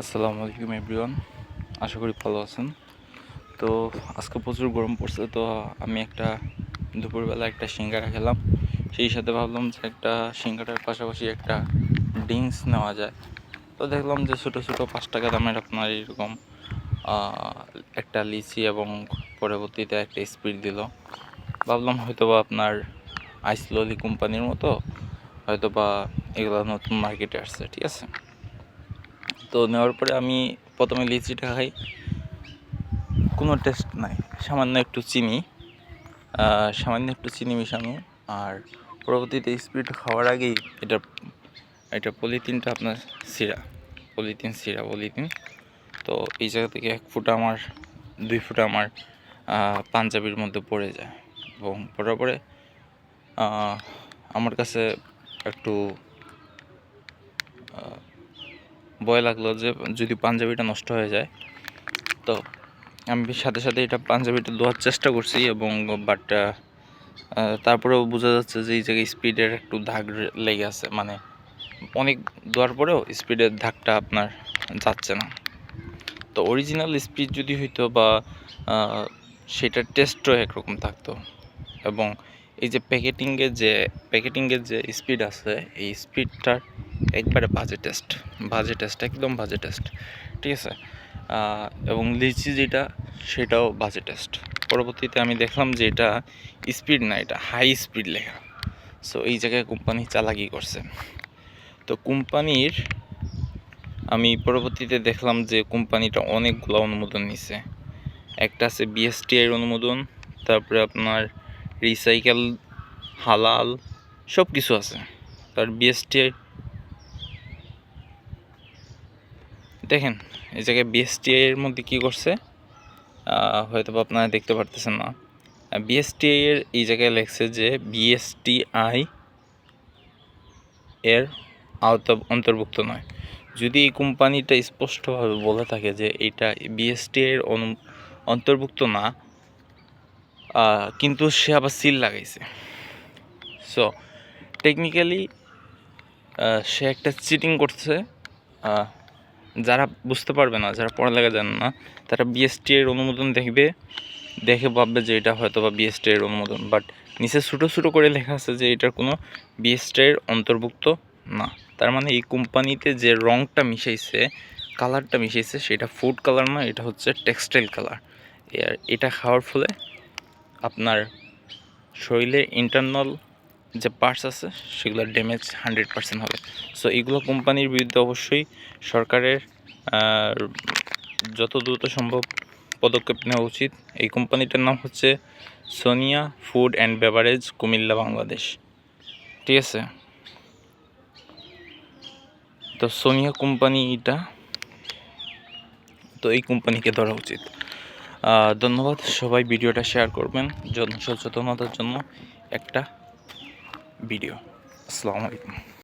আসসালামু আলাইকুম এভরিওয়ান আশা করি ভালো আছেন। তো আজকে প্রচুর গরম পড়ছে, তো আমি একটা দুপুরবেলা একটা সিঙ্গারা খেলাম। সেই সাথে ভাবলাম যে একটা সিঙ্গারার পাশাপাশি একটা ড্রিঙ্কস নেওয়া যায়। তো দেখলাম যে ছোটো ছোটো পাঁচ টাকা দামের আপনার এরকম একটা লিচি এবং পরবর্তীতে একটা স্পিড দিল। ভাবলাম হয়তো বা আপনার আইস ললি কোম্পানির মতো হয়তো বা এগুলো নতুন মার্কেটে আসছে, ঠিক আছে? তো নেওয়ার পরে আমি প্রথমে লিচিটা খাই। কোনো টেস্ট নাই, সামান্য একটু চিনি সামান্য একটু চিনি মিশানো। আর পরবর্তীতে স্পিড খাওয়ার আগেই এটা এটা পলিথিনটা আপনার সিরা পলিথিন সিরা পলিথিন তো এই জায়গা থেকে এক ফুটা আমার, দুই ফুটা আমার পাঞ্জাবির মধ্যে পড়ে যায়। এবং পরে আমার কাছে একটু ভয় লাগল যে যদি পাঞ্জাবিটা নষ্ট হয়ে যায়। তো আমি সাথে সাথে এটা পাঞ্জাবিটা ধোয়ার চেষ্টা করছি এবং বাট তারপরেও বোঝা যাচ্ছে যে এই জায়গায় স্পিডের একটু দাগ লেগে আছে। মানে অনেক ধোয়ার পরেও স্পিডের দাগটা আপনার যাচ্ছে না। তো অরিজিনাল স্পিড যদি হইতো বা সেটার টেস্টও একরকম থাকতো। এবং এই যে প্যাকেটিংয়ের যে প্যাকেটিংয়ের যে স্পিড আছে, এই স্পিডটার একবারে বাজে টেস্ট বাজে টেস্ট একদম বাজে টেস্ট ঠিক আছে? এবং লিচি যেটা, সেটাও বাজে টেস্ট পরবর্তীতে আমি দেখলাম যে এটা স্পিড না, এটা হাই স্পিড লেখা। সো এই জায়গায় কোম্পানি চালাকি করছে। তো কোম্পানির আমি পরবর্তীতে দেখলাম যে কোম্পানিটা অনেকগুলো অনুমোদন নিছে। একটা আছে বিএসটিআইয়ের অনুমোদন, তারপরে আপনার রিসাইকেল হালাল সব কিছু আছে। তার বিএসটিআই দেখেন, এই জায়গায় বিএসটিআই এর মধ্যে কি করছে? হয়তো আপনারা দেখতে পারতেছেন না। বিএসটিআই এর এই জায়গায় লেখছে যে বিএসটিআই এর আওতা অন্তর্ভুক্ত নয়। যদি এই কোম্পানিটা স্পষ্টভাবে বলে থাকে যে এটা বিএসটিআই এর অন্তর্ভুক্ত না কিন্তু সে আবার সিল লাগাইছে। সো টেকনিক্যালি সে একটা চিটিং করছে। যারা বুঝতে পারবে না, যারা পড়ালেখা জানে না, তারা বিএসটি এর অনুমোদন দেখবে। দেখে ভাববে যে এটা হয়তো বা বিএসটি এর অনুমোদন বাট নিচে ছোটো ছোটো করে লেখা আছে যে এটার কোনো বিএসটি এর অন্তর্ভুক্ত না। তার মানে এই কোম্পানিতে যে রংটা মিশাইছে কালারটা মিশাইছে, সেটা ফুড কালার না, এটা হচ্ছে টেক্সটাইল কালার এটা খাওয়ার ফলে আপনার শরীরে ইন্টারনাল যে পার্টস আছে, সেগুলোর ড্যামেজ হান্ড্রেড পার্সেন্ট হবে। সো এগুলো কোম্পানির বিরুদ্ধে অবশ্যই সরকারের যত দ্রুত সম্ভব পদক্ষেপ নেওয়া উচিত। এই কোম্পানিটার নাম হচ্ছে Sonia food and beverage Comilla, Bangladesh. ঠিক আছে? তো সোনিয়া কোম্পানিটা তো এই কোম্পানিকে ধরা উচিত। ধন্যবাদ সবাই ভিডিওটা শেয়ার করবেন জন সচেতনতার জন্য একটা ভিডিও। আসসালামু আলাইকুম।